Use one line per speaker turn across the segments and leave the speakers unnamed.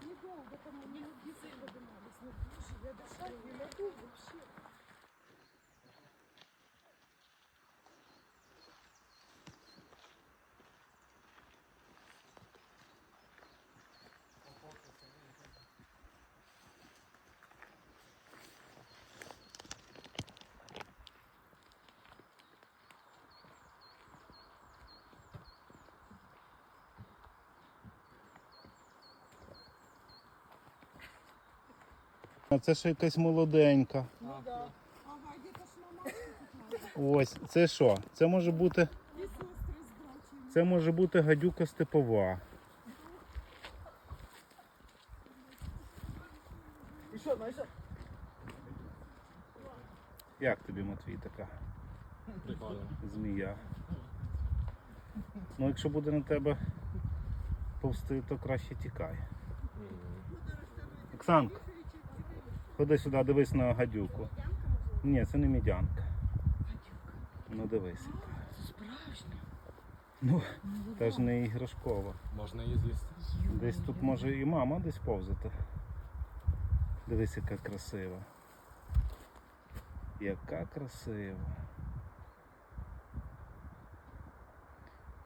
Недолго там они поднимались. Ну, слушай, я дошла, не могу вообще.
Це ще якась молоденька.
Ну да.
Ось, це що? Це може бути, це може бути гадюка степова.
Еще, ну еще.
Як тобі, Матвій, така
Прикольно.
змія? Ну, якщо буде на тебе повсти, то краще тікай. Оксанка, ходи сюди, дивись на гадюку. Ні, це не мідянка. Ну дивись. яка.
Справжня.
Ну, теж не іграшкова.
Можна її з'їсти.
Десь тут може і мама десь повзати. Дивись, яка красива. Яка красива.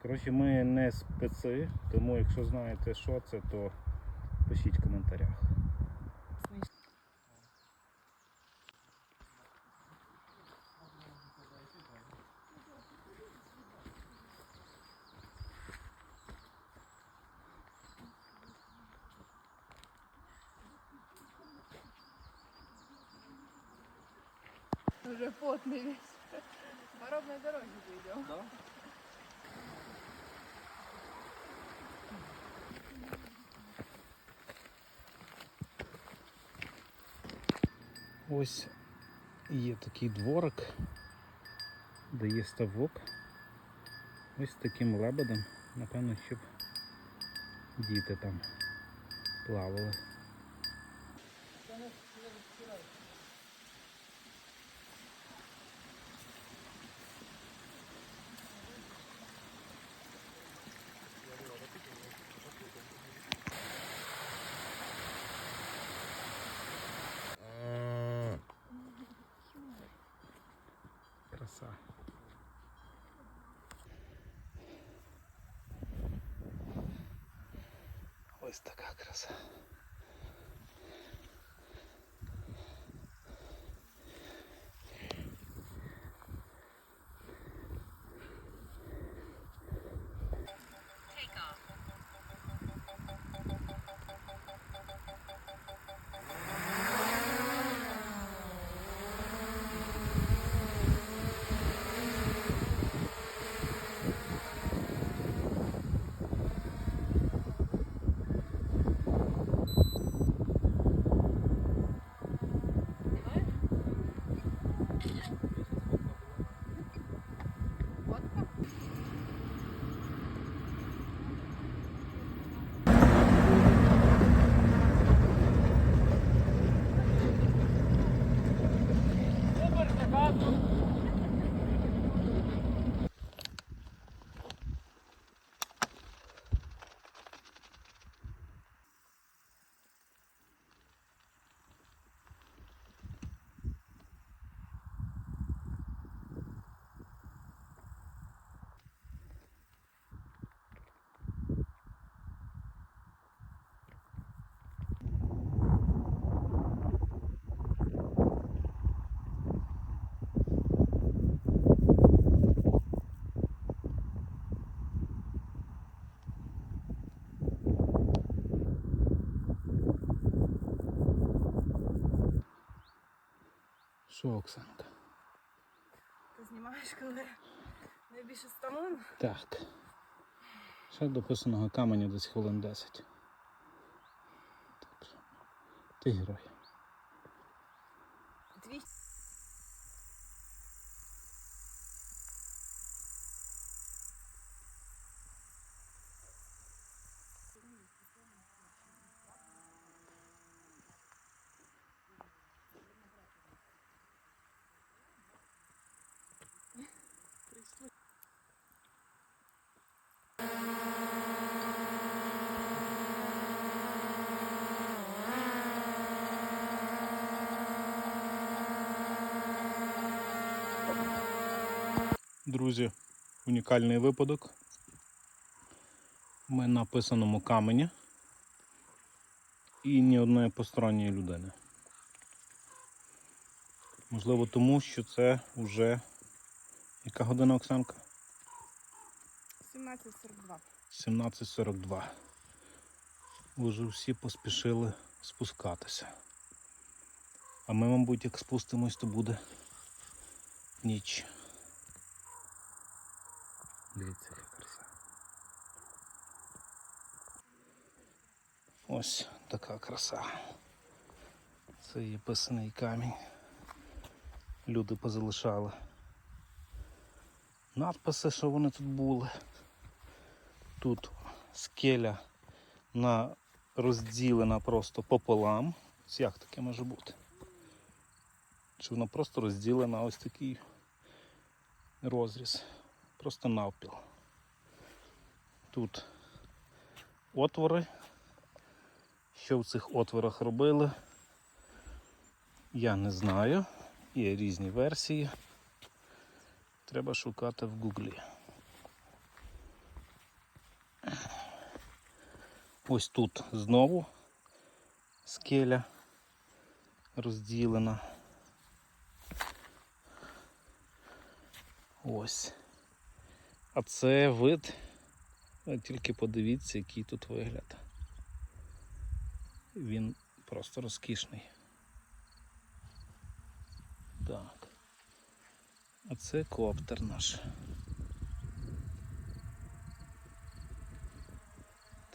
Коротше, ми не специ, тому якщо знаєте, що це, то пишіть в коментарях.
Уже потный весь. По ровной дороге идем.
Да?
Ось є такий дворик, де є ставок. Ось таким лебедем. Напевно, щоб діти там плавали. Краса. Ось така краса. Що, Оксанка?
Ти знімаєш, коли найбільше стану?
Так. Ще до писаного каменю десь хвилин 10. Так що, Ти герой.
Дві.
Друзі, унікальний випадок. Ми на писаному камені і ні одної посторонньої людини. Можливо, тому що це вже яка година Оксанка?
17.42.
17.42. Уже всі поспішили спускатися. А ми, мабуть, як спустимось, то буде ніч. Дивіться, яка краса. Ось така краса. Це є писаний камінь. Люди позалишали. Надписи, що вони тут були. Тут скеля на розділена просто пополам. Ось Як таке може бути? Чи вона просто розділена ось такий розріз. Просто навпіл. Тут отвори. Що в цих отворах робили? Я не знаю. Є різні версії. Треба шукати в гуглі. Ось тут знову скеля розділена. Ось. А це вид. Тільки подивіться, який тут вигляд. Він просто розкішний. Так. А це коптер наш.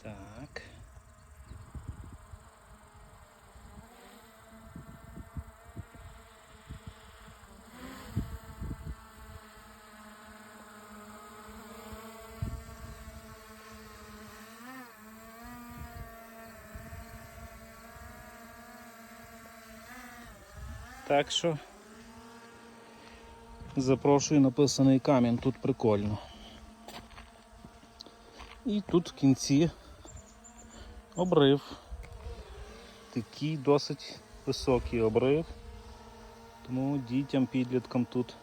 Так. Так що запрошую написаний камінь, тут прикольно. І тут в кінці обрив. Такий досить високий обрив. Тому дітям, підліткам тут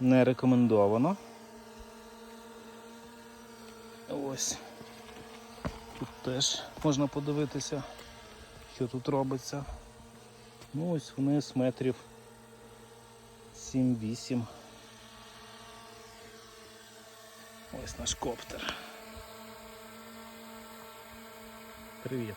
не рекомендовано. Ось. Тут теж можна подивитися, що тут робиться. Ну ось вниз метрів 7-8. Ось наш коптер. Привіт.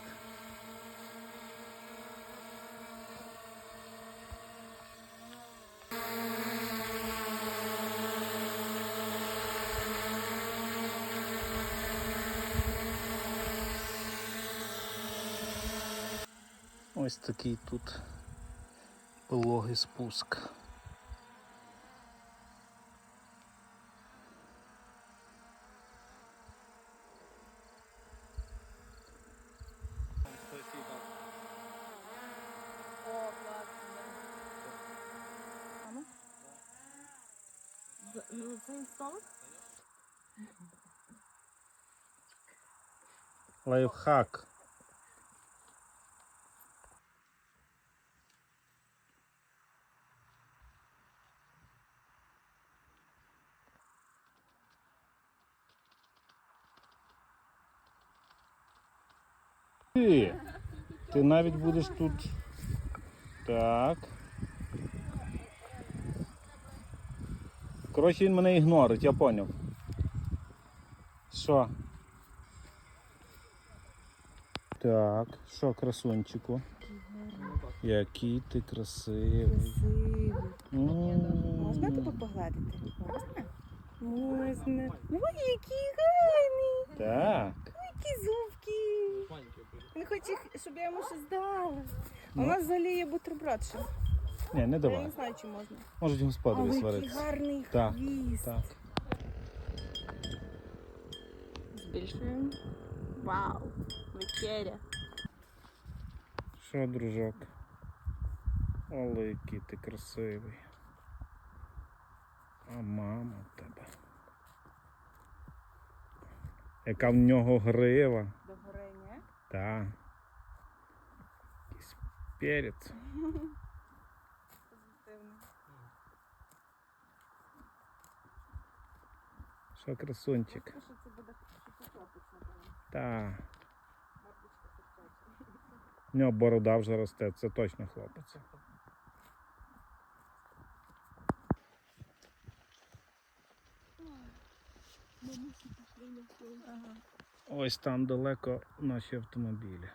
Ось такий тут пологий спуск. Лайфхак. Ти, ти навіть будеш тут. Так. Коротше, він мене ігнорить, я поняв. Що? Так, що, красунчику? Який ти красивий.
Красивий. Можна тебе погладити? Можна? Можна. Ой, який гарний.
Так.
Які зубки. Він хоче, щоб я йому щось дала. А
Ну.
у нас взагалі є бутерброд ще.
Ні, не
Я не
давай.
знаю, чи можна.
Можуть господарі
Але який
сваритися.
гарний
Так,
хвіст.
Так.
Збільшуємо. Вау. Вечеря.
Що, дружок? Але який ти красивий. А мама в тебе. Яка в нього грива.
До горення.
Так. Якийсь перець.
Позитивно.
Що красунчик?
Що це буде, що це хлопець, напевно.
Та.
Мордочка сердечка.
В нього борода вже росте, це точно хлопець.
Мамусі пішли на сон. Ага.
Ось там далеко наші автомобілі.